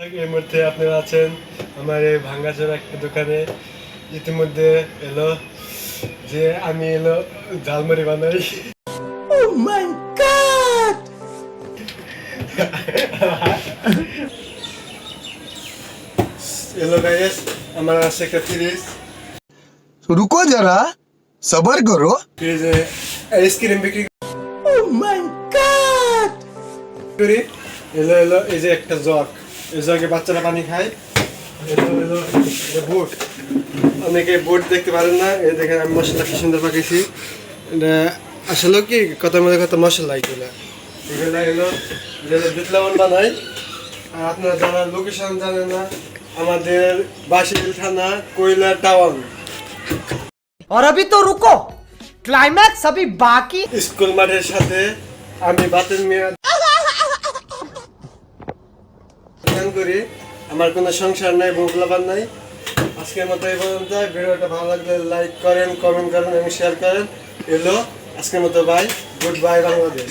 এই মুহূর্তে আপনারা আছেন আমার এই ভাঙ্গাচোরা একটা দোকানে। ইতিমধ্যে এলো যে আমি এলো ঝালমুড়ি বানাই। এলো গাইস একটা ফ্রিজ সবার করো। বিক্রি এলো এলো এই যে একটা জগ। এই জগে বাচ্চারা পানি খায় এলো এলো এটা বুট অনেকে বুট দেখতে পারেন না এই দেখেন আমি মশলা কি সুন্দর পাকিয়েছি এটা আসলে কি কথার মধ্যে কথা মশলা এগুলো এগুলো এলো যেগুলো বিট লবণ বানাই আর আপনারা যারা লোকেশন জানেন না আমাদের বাসিল থানা কয়লা টাউন और अभी तो रुको क्लाइमैक्स अभी बाकी স্কুল মাঠের সাথে আমি বাতেন মিয়া ধ্যান করি। আমার কোনো সংসার নাই বউগুলাবার নাই। আজকের মতো এই পর্যন্ত। ভিডিওটা ভালো লাগলে লাইক করেন কমেন্ট করেন এবং শেয়ার করেন। এলো আজকের মতো বাই গুড বাই বাংলাদেশ